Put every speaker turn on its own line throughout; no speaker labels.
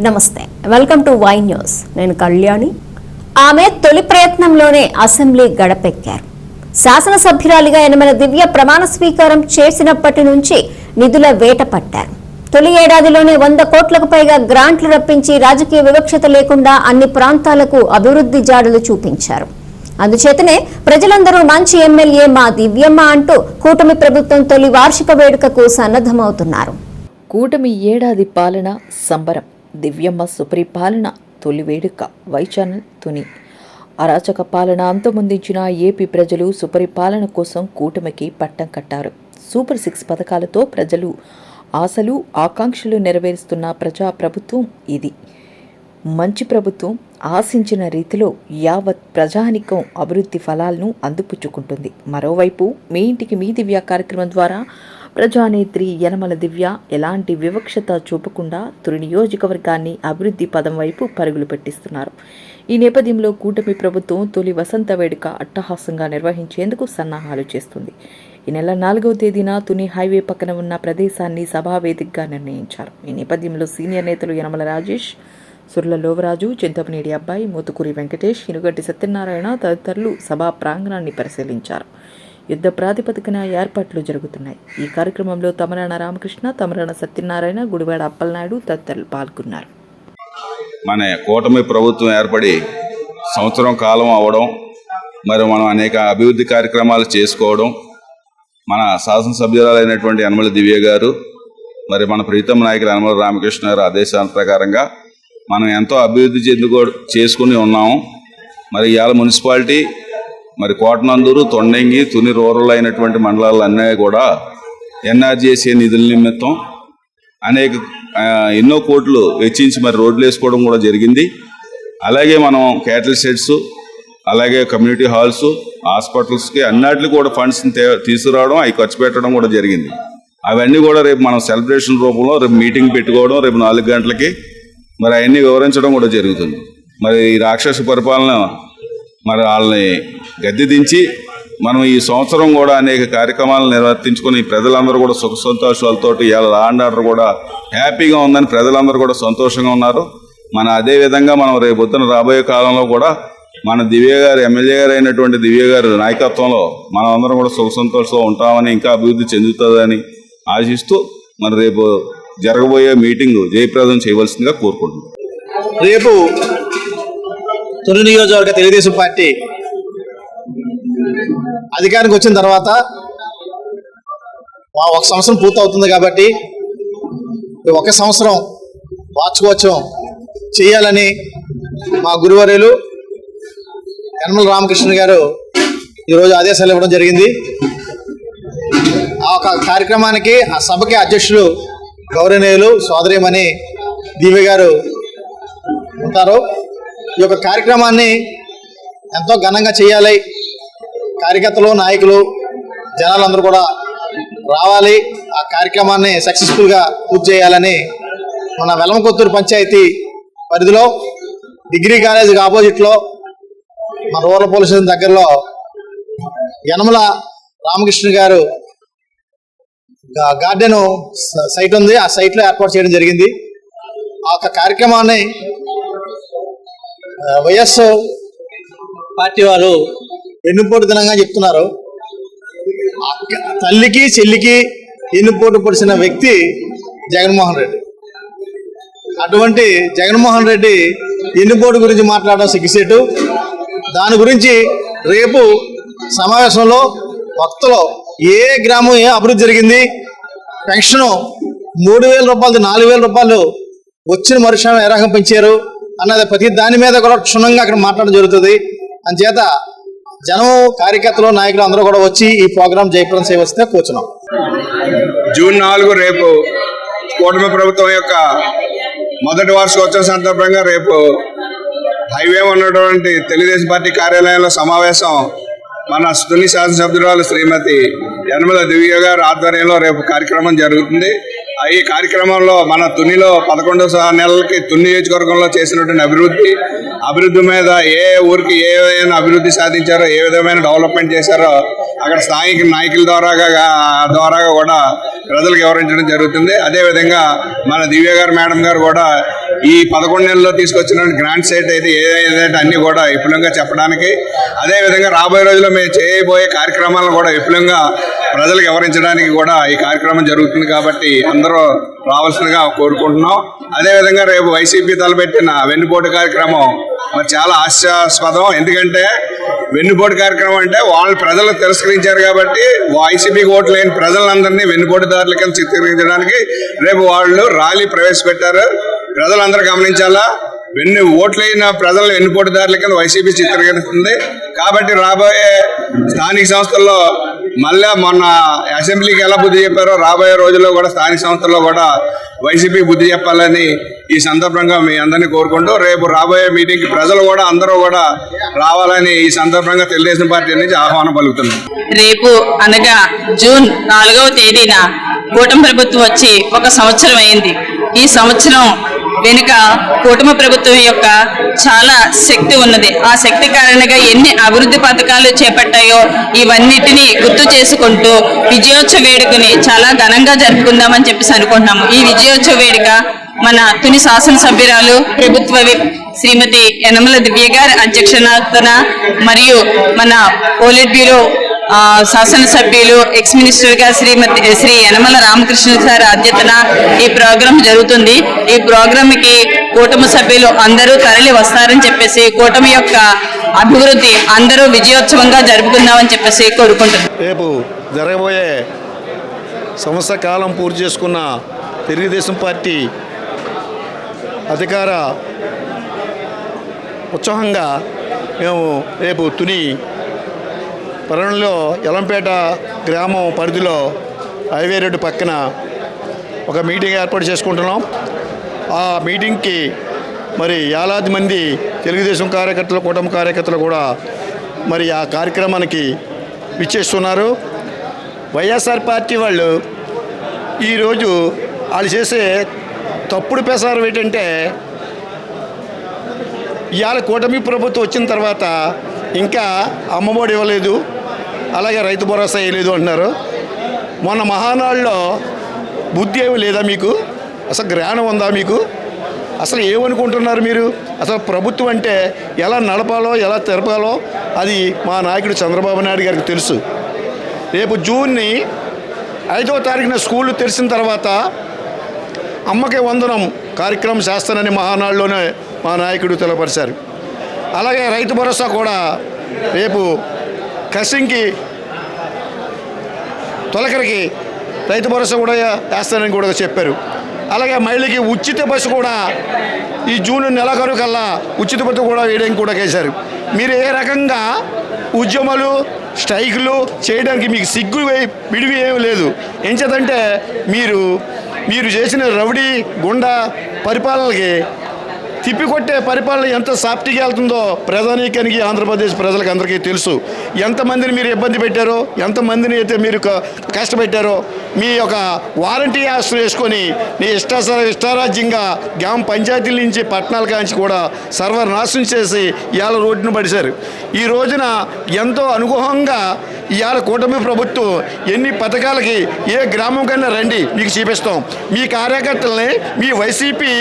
నమస్తే. Welcome to Y news నేను కళ్యాణి. ఆమె తొలి ప్రయత్నంలోనే అసెంబ్లీ గడపెక్కారు. శాసనసభ్యురాలిగా ఎనిమిది దివ్య ప్రమాణ స్వీకారం చేసినప్పటి నుంచి నిధుల వేట పట్టారు. తొలి ఏడాదిలోనే వంద కోట్లకు పైగా గ్రాంట్లు రప్పించి రాజకీయ వివక్షత లేకుండా అన్ని ప్రాంతాలకు అభివృద్ధి జాడలు చూపించారు. అందుచేతనే ప్రజలందరూ మంచి ఎమ్మెల్యే మా దివ్యమ్మ అంటూ కూటమి ప్రభుత్వం తొలి వార్షిక వేడుకకు సన్నద్ధమవుతున్నారు.
కూటమి ఏడాది పాలన సంబరం. దివ్యమ్మ సుపరిపాలన తొలి వేడుక వైచానల్ తుని. అరాచక పాలన అంతమొందించిన ఏపీ ప్రజలు సుపరిపాలన కోసం కూటమికి పట్టం కట్టారు. సూపర్ సిక్స్ పథకాలతో ప్రజలు ఆశలు ఆకాంక్షలు నెరవేరుస్తున్న ప్రజా ప్రభుత్వం ఇది. మంచి ప్రభుత్వం ఆశించిన రీతిలో యావత్ ప్రజానికం అభివృద్ధి ఫలాలను అందిపుచ్చుకుంటుంది. మరోవైపు మీ ఇంటికి మీ దివ్య కార్యక్రమం ద్వారా ప్రజానేత్రి యనమల దివ్య ఎలాంటి వివక్షత చూపకుండా తొలి నియోజకవర్గాన్ని అభివృద్ధి పదం వైపు పరుగులు పెట్టిస్తున్నారు. ఈ నేపథ్యంలో కూటమి ప్రభుత్వం తొలి వసంత వేడుక అట్టహాసంగా నిర్వహించేందుకు సన్నాహాలు చేస్తుంది. ఈ నెల నాలుగవ తేదీన తుని హైవే పక్కన ఉన్న ప్రదేశాన్ని సభావేదికగా నిర్ణయించారు. ఈ నేపథ్యంలో సీనియర్ నేతలు యనమల రాజేష్ సుర్ల లోవరాజు చింతపనేడి అబ్బాయి మూతుకూరి వెంకటేష్ ఇనుగడ్డి సత్యనారాయణ తదితరులు సభా ప్రాంగణాన్ని పరిశీలించారు. యుద్ధ ప్రాతిపదికన ఏర్పాట్లు జరుగుతున్నాయి. ఈ కార్యక్రమంలో తమరాణ రామకృష్ణ తమరాణ సత్యనారాయణ గుడివాడ అప్పలనాయుడు తదితరులు పాల్గొన్నారు.
మన కూటమి ప్రభుత్వం ఏర్పడి సంవత్సరం కాలం అవ్వడం మరి మనం అనేక అభివృద్ధి కార్యక్రమాలు చేసుకోవడం మన శాసనసభ్యురాలైనటువంటి యనమల దివ్య గారు మరి మన ప్రీతం నాయకులు యనమల రామకృష్ణ గారు ఆదేశాల ప్రకారంగా మనం ఎంతో అభివృద్ధి చెందుకో చేసుకుని ఉన్నాము. మరి ఇవాళ మున్సిపాలిటీ మరి కోటనందూరు తొండంగి తుని రూరల్ అయినటువంటి మండలాలన్నీ కూడా ఎన్ఆర్జీఎస్ఏ నిధుల నిమిత్తం అనేక ఎన్నో కోట్లు వెచ్చించి మరి రోడ్లు వేసుకోవడం కూడా జరిగింది. అలాగే మనం క్యాటిల్ షెడ్స్ అలాగే కమ్యూనిటీ హాల్స్ హాస్పిటల్స్కి అన్నిటికీ కూడా ఫండ్స్ని తీసుకురావడం అవి ఖర్చు పెట్టడం కూడా జరిగింది. అవన్నీ కూడా రేపు మనం సెలబ్రేషన్ రూపంలో రేపు మీటింగ్ పెట్టుకోవడం రేపు నాలుగు గంటలకి మరి అవన్నీ వివరించడం కూడా జరుగుతుంది. మరి ఈ రాక్షస పరిపాలన మరి వాళ్ళని గద్దె దించి మనం ఈ సంవత్సరం కూడా అనేక కార్యక్రమాలు నిర్వర్తించుకుని ప్రజలందరూ కూడా సుఖ సంతోషాలతో ఇవాళ లా అండ్ ఆర్డర్ కూడా హ్యాపీగా ఉందని ప్రజలందరూ కూడా సంతోషంగా ఉన్నారు. మన అదే విధంగా మనం రేపు పొద్దున రాబోయే కాలంలో కూడా మన దివ్య గారు ఎమ్మెల్యే గారు అయినటువంటి దివ్య గారి నాయకత్వంలో మనం అందరం కూడా సుఖ సంతోషంతో ఉంటామని ఇంకా అభివృద్ధి చెందుతుందని ఆశిస్తూ మరి రేపు జరగబోయే మీటింగ్ జయప్రదం చేయవలసిందిగా కోరుకుంటున్నాం.
రేపు తొలి నియోజకవర్గ తెలుగుదేశం పార్టీ అధికారానికి వచ్చిన తర్వాత మా ఒక సంవత్సరం పూర్తవుతుంది కాబట్టి ఒక సంవత్సరం వార్షికోత్సవం చేయాలని మా గురువర్యులు యనమల రామకృష్ణ గారు ఈరోజు ఆదేశాలు ఇవ్వడం జరిగింది. ఆ ఒక కార్యక్రమానికి ఆ సభకి అధ్యక్షులు గౌరవనీయులు సోదరిమణి దీవి గారు ఉంటారు. ఈ యొక్క కార్యక్రమాన్ని ఎంతో ఘనంగా చేయాలి. కార్యకర్తలు నాయకులు జనాలందరూ కూడా రావాలి. ఆ కార్యక్రమాన్ని సక్సెస్ఫుల్గా పూర్తి చేయాలని మన వెలమకొత్తూరు పంచాయతీ పరిధిలో డిగ్రీ కాలేజీకి ఆపోజిట్లో మన రూరల్ పోలీస్ స్టేషన్ దగ్గరలో యనమల రామకృష్ణ గారు గా- గార్డెన్ సైట్ ఉంది. ఆ సైట్లో ఏర్పాటు చేయడం జరిగింది. ఆ యొక్క కార్యక్రమాన్ని వైఎస్ పార్టీ వారు వెన్నుపోటు దినంగా చెప్తున్నారు. తల్లికి చెల్లికి ఎన్నుపోటు పొడిచిన వ్యక్తి జగన్మోహన్ రెడ్డి. అటువంటి జగన్మోహన్ రెడ్డి ఎన్నుపోటు గురించి మాట్లాడడం సిగ్గుసేటు దాని గురించి రేపు సమావేశంలో భక్తులు ఏ గ్రామం ఏ అభివృద్ధి జరిగింది పెన్షన్ మూడు వేల రూపాయలు నాలుగు వేల రూపాయలు వచ్చిన మరుక్షణం ఏ రకం పెంచారు అన్నది ప్రతి దాని మీద కూడా క్షుణ్ణంగా అక్కడ మాట్లాడడం జరుగుతుంది. అంచేత జనం కార్యకర్తలు నాయకులు అందరూ కూడా వచ్చి ఈ ప్రోగ్రాం జయప్రదం చేయవలసిందే కూర్చున్నాం.
జూన్ నాలుగు రేపు కూటమి ప్రభుత్వం యొక్క మొదటి వార్షికోత్సవం సందర్భంగా రేపు హైవే ఉన్నటువంటి తెలుగుదేశం పార్టీ కార్యాలయంలో సమావేశం మన తుని శాసనసభ్యురాలు శ్రీమతి యనమల దివ్య గారి ఆధ్వర్యంలో రేపు కార్యక్రమం జరుగుతుంది. ఈ కార్యక్రమంలో మన తునిలో పదకొండు నెలలకి తుని నియోజకవర్గంలో చేసినటువంటి అభివృద్ధి అభివృద్ధి మీద ఏ ఊరికి ఏ విధమైన అభివృద్ధి సాధించారో ఏ విధమైన డెవలప్మెంట్ చేశారో అక్కడ స్థానిక నాయకుల ద్వారాగా ద్వారాగా కూడా ప్రజలకు వివరించడం జరుగుతుంది. అదేవిధంగా మన దివ్య గారు మేడం గారు కూడా ఈ పదకొండు నెలల్లో తీసుకొచ్చిన గ్రాండ్ సెట్ అయితే ఏదైతే అన్ని కూడా విపులంగా చెప్పడానికి అదేవిధంగా రాబోయే రోజుల్లో మేము చేయబోయే కార్యక్రమాలను కూడా విపులంగా ప్రజలకు వివరించడానికి కూడా ఈ కార్యక్రమం జరుగుతుంది కాబట్టి అందరూ రావాల్సిందిగా కోరుకుంటున్నాం. అదేవిధంగా రేపు వైసీపీ తలపెట్టిన వెన్నుపోటు కార్యక్రమం మరి చాలా ఆశాస్పదం. ఎందుకంటే వెన్నుపోటు కార్యక్రమం అంటే వాళ్ళు ప్రజలు తిరస్కరించారు కాబట్టి వైసీపీకి ఓట్లు లేని ప్రజలందరినీ వెన్నుపోటుదారుల కింద చిత్రీకరించడానికి రేపు వాళ్ళు ర్యాలీ ప్రవేశపెట్టారు. ప్రజలందరూ గమనించాలా? వెన్ను ఓట్లైన ప్రజలను వెన్నుపోటుదారుల కింద వైసీపీ చిత్రీకరిస్తుంది. కాబట్టి రాబోయే స్థానిక సంస్థల్లో మళ్ళా మొన్న అసెంబ్లీకి ఎలా బుద్ధి చెప్పారో రాబోయే రోజుల్లో కూడా స్థానిక సంస్థల్లో కూడా వైసీపీ బుద్ధి చెప్పాలని ఈ సందర్భంగా మీ అందరినీ కోరుకుంటూ రేపు రాబోయే మీటింగ్కి ప్రజలు కూడా అందరూ కూడా రావాలని ఈ సందర్భంగా తెలుగుదేశం పార్టీ నుంచి ఆహ్వానం పలుకుతున్నాం.
రేపు అనగా జూన్ నాలుగవ తేదీన కూటమి ప్రభుత్వం వచ్చి ఒక సంవత్సరం అయింది. ఈ సంవత్సరం వెనుక కూటమి ప్రభుత్వం యొక్క చాలా శక్తి ఉన్నది. ఆ శక్తి కారణంగా ఎన్ని అభివృద్ధి పథకాలు చేపట్టాయో ఇవన్నిటిని గుర్తు చేసుకుంటూ విజయోత్సవ వేడుకని చాలా ఘనంగా జరుపుకుందామని చెప్పేసి అనుకుంటున్నాము. ఈ విజయోత్సవ వేడుక మన తుని శాసనసభ్యురాలు ప్రభుత్వ శ్రీమతి యనమల దివ్య గారి అధ్యక్షతన మరియు మన పోలిట్ బ్యూరో శాసనసభ్యులు ఎక్స్ మినిస్టర్గా శ్రీమతి శ్రీ యనమల రామకృష్ణ సార్ అధ్యతన ఈ ప్రోగ్రాం జరుగుతుంది. ఈ ప్రోగ్రామ్కి కూటమి సభ్యులు అందరూ తరలి వస్తారని చెప్పేసి కూటమి యొక్క అభివృద్ధి అందరూ విజయోత్సవంగా జరుపుకుందామని చెప్పేసి కోరుకుంటున్నాం.
రేపు జరగబోయే సంవత్సర కాలం పూర్తి చేసుకున్న తెలుగుదేశం పార్టీ అధికార ఉత్సాహంగా మేము రేపు తుని పరణలో ఎలంపేట గ్రామం పరిధిలో హైవే రోడ్డు పక్కన ఒక మీటింగ్ ఏర్పాటు చేసుకుంటున్నాం. ఆ మీటింగ్కి మరి ఏలాది మంది తెలుగుదేశం కార్యకర్తలు కూటమి కార్యకర్తలు కూడా మరి ఆ కార్యక్రమానికి విచ్చేస్తున్నారు. వైఎస్ఆర్ పార్టీ వాళ్ళు ఈరోజు వాళ్ళు చేసే తప్పుడు ప్రసారం ఏంటంటే ఇవాళ కూటమి ప్రభుత్వం వచ్చిన తర్వాత ఇంకా అమ్మఒడి ఇవ్వలేదు. అలాగే రైతు భరోసా వేయలేదు అంటున్నారు. మొన్న మహానాడులో బుద్ధి ఏమి లేదా మీకు? అసలు జ్ఞానం ఉందా మీకు? అసలు ఏమనుకుంటున్నారు మీరు? అసలు ప్రభుత్వం అంటే ఎలా నడపాలో ఎలా తెరపాలో అది మా నాయకుడు చంద్రబాబు నాయుడు గారికి తెలుసు. రేపు జూన్ని ఐదో తారీఖున స్కూళ్ళు తెరిచిన తర్వాత అమ్మకి వందనం కార్యక్రమం చేస్తానని మహానాడులోనే మా నాయకుడు తెలపరిచారు అలాగే రైతు భరోసా కూడా రేపు కసింకి తొలకరికి రైతు భరోసా కూడా వేస్తానని కూడా చెప్పారు. అలాగే మహిళకి ఉచిత బస్సు కూడా ఈ జూన్ నెలాఖరు కల్లా ఉచిత బస్సు కూడా వేయడానికి కూడా చేశారు. మీరు ఏ రకంగా ఉద్యమాలు స్ట్రైకులు చేయడానికి మీకు సిగ్గు విడివి ఏమీ లేదు. ఏం మీరు మీరు చేసిన రౌడీ గుండా పరిపాలనకి తిప్పికొట్టే పరిపాలన ఎంత సాఫ్ట్గా వెళ్తుందో ప్రధానికానికి ఆంధ్రప్రదేశ్ ప్రజలకు అందరికీ తెలుసు. ఎంతమందిని మీరు ఇబ్బంది పెట్టారో ఎంతమందిని అయితే మీరు కష్టపెట్టారో మీ యొక్క వారంటీ ఆస్తులు వేసుకొని మీ ఇష్ట ఇష్టారాజ్యంగా గ్రామ పంచాయతీల నుంచి పట్టణాల కాంచి కూడా సర్వనాశనం చేసి ఇవాళ రోడ్డును పడిశారు. ఈ రోజున ఎంతో అనుగుణంగా ఇవాళ కూటమి ప్రభుత్వం ఎన్ని పథకాలకి ఏ గ్రామం కన్నా రండి మీకు చూపిస్తాం. మీ కార్యకర్తల్ని మీ వైసీపీ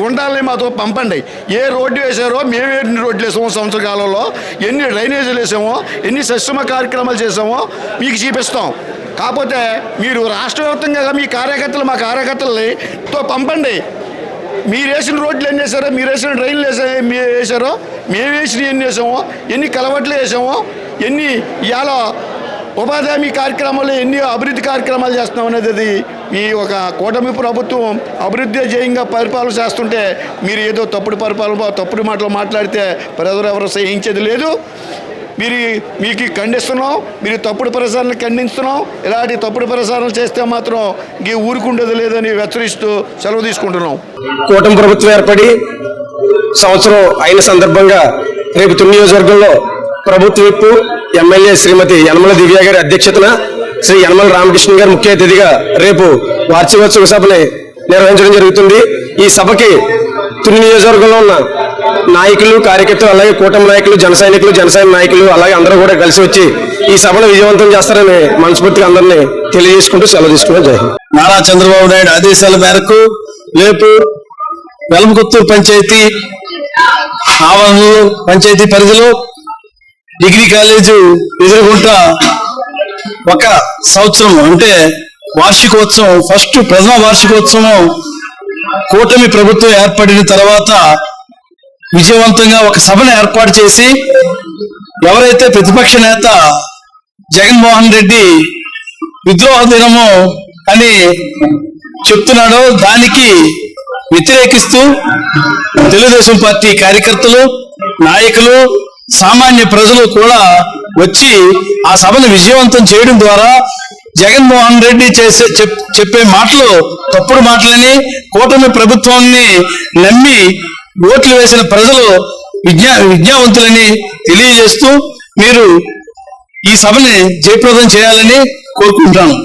గుండాలని మాతో పంపండి. ఏ రోడ్డు వేసారో మేము ఎన్ని రోడ్లు వేసామో సంవత్సర కాలంలో ఎన్ని డ్రైనేజీలు వేసామో ఎన్ని సశ్రమ కార్యక్రమాలు చేసామో మీకు చూపిస్తాం. కాకపోతే మీరు రాష్ట్ర వ్యాప్తంగా మీ కార్యకర్తలు మా కార్యకర్తలని తో పంపండి. మీరు వేసిన రోడ్లు ఎన్ని వేసారో మీరు వేసిన డ్రైన్లు వేసా మీరు వేసారో మేము వేసిన ఎన్ని వేసామో ఎన్ని కలవట్లు వేసామో ఎన్ని ఇవాళ ఉపాధి హామీ కార్యక్రమాలు ఎన్ని అభివృద్ధి కార్యక్రమాలు చేస్తున్నాం అనేది ఈ ఒక కూటమి ప్రభుత్వం అభివృద్ధి జయంగా పరిపాలన చేస్తుంటే మీరు ఏదో తప్పుడు పరిపాలన తప్పుడు మాటలు మాట్లాడితే ప్రజలు ఎవరు సహించేది లేదు. మీరు మీకు ఖండిస్తున్నాం మీరు తప్పుడు ప్రసారాలను ఖండిస్తున్నాం ఇలాంటి తప్పుడు ప్రసారాలు చేస్తే మాత్రం ఈ ఊరుకుండేది లేదని హెచ్చరిస్తూ సెలవు తీసుకుంటున్నాం.
కూటమి ప్రభుత్వం ఏర్పడి సంవత్సరం అయిన సందర్భంగా రేపు తొమ్మిది నియోజకవర్గంలో ప్రభుత్వ విప్పు ఎమ్మెల్యే శ్రీమతి యనమల దివ్య గారి అధ్యక్షతన శ్రీ యనమల రామకృష్ణ గారు ముఖ్య అతిథిగా రేపు వార్షికోత్సవ సభని నిర్వహించడం జరుగుతుంది. ఈ సభకి తుని నియోజకవర్గంలో ఉన్న నాయకులు కార్యకర్తలు అలాగే కూటమి నాయకులు జన సైనికులు జనసేన నాయకులు అలాగే అందరూ కూడా కలిసి వచ్చి ఈ సభను విజయవంతం చేస్తారని మనస్ఫూర్తిగా అందరినీ తెలియజేసుకుంటూ సెలవు తీసుకున్నాం జై
నారా చంద్రబాబు నాయుడు ఆదేశాల మేరకు రేపు
వెలమకొత్తూరు పంచాయతీ ఆవరణలో పంచాయతీ పరిధిలో డిగ్రీ కాలేజు ఎదురుగుంట ఒక సంవత్సరం అంటే వార్షికోత్సవం ఫస్ట్ ప్రథమ వార్షికోత్సవం కూటమి ప్రభుత్వం ఏర్పడిన తర్వాత విజయవంతంగా ఒక సభను ఏర్పాటు చేసి ఎవరైతే ప్రతిపక్ష నేత జగన్మోహన్ రెడ్డి విద్రోహ దినము అని చెప్తున్నాడో దానికి వ్యతిరేకిస్తూ తెలుగుదేశం పార్టీ కార్యకర్తలు నాయకులు సామాన్య ప్రజలు కూడా వచ్చి ఆ సభను విజయవంతం చేయడం ద్వారా జగన్మోహన్ రెడ్డి చేసే చెప్- చెప్పే మాటలు తప్పుడు మాటలని కూటమి ప్రభుత్వాన్ని నమ్మి ఓట్లు వేసిన ప్రజలు విజ్ఞా విజ్ఞావంతులని తెలియజేస్తూ మీరు ఈ సభని జయప్రదం చేయాలని కోరుకుంటాను